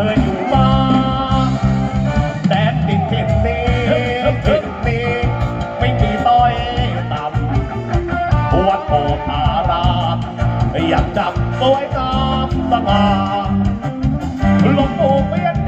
เคยอยู่มาแต่ติดติดนี้ติดนี้ไม่มีต้อยต่ำปวดโอภารามอยากจับสวยตามสง่ลงโอเปียน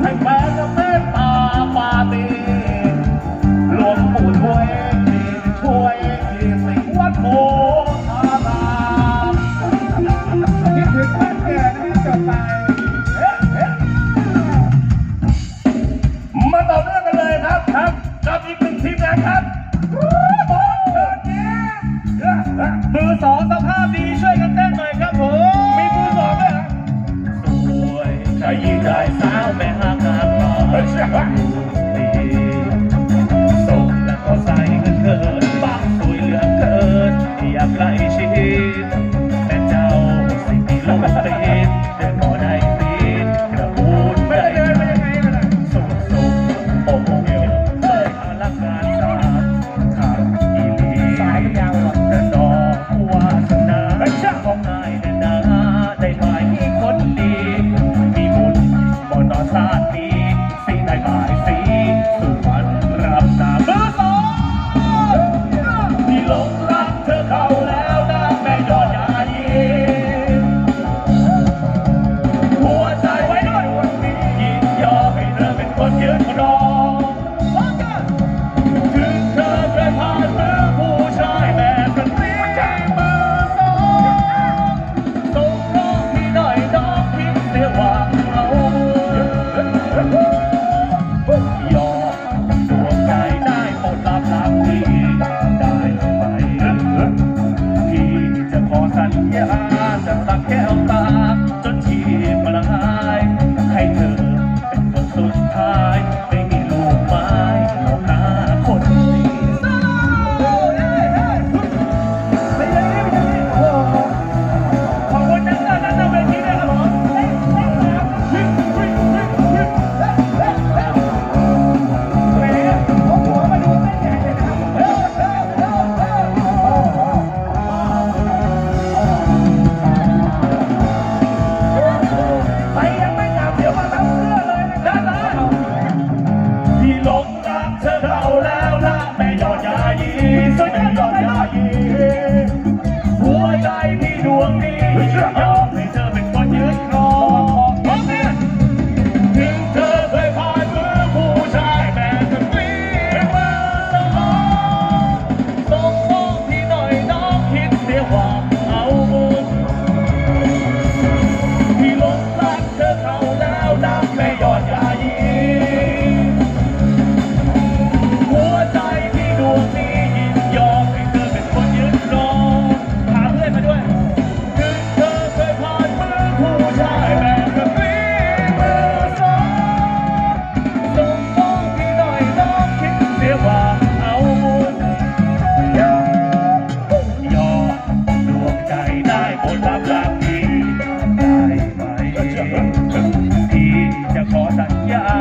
ให้แฟนจะเป็ตาปาตีหลวงปู่ช่วยทีช่วยทีสิวัดโพธารามคิดถึงบ้านเกินะจมาต่อเนื่องกันเลยครับครับกับอีกหนึ่งทีมงานครับ God. ที่จะขอสัญญา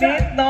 จี๊ดน้อง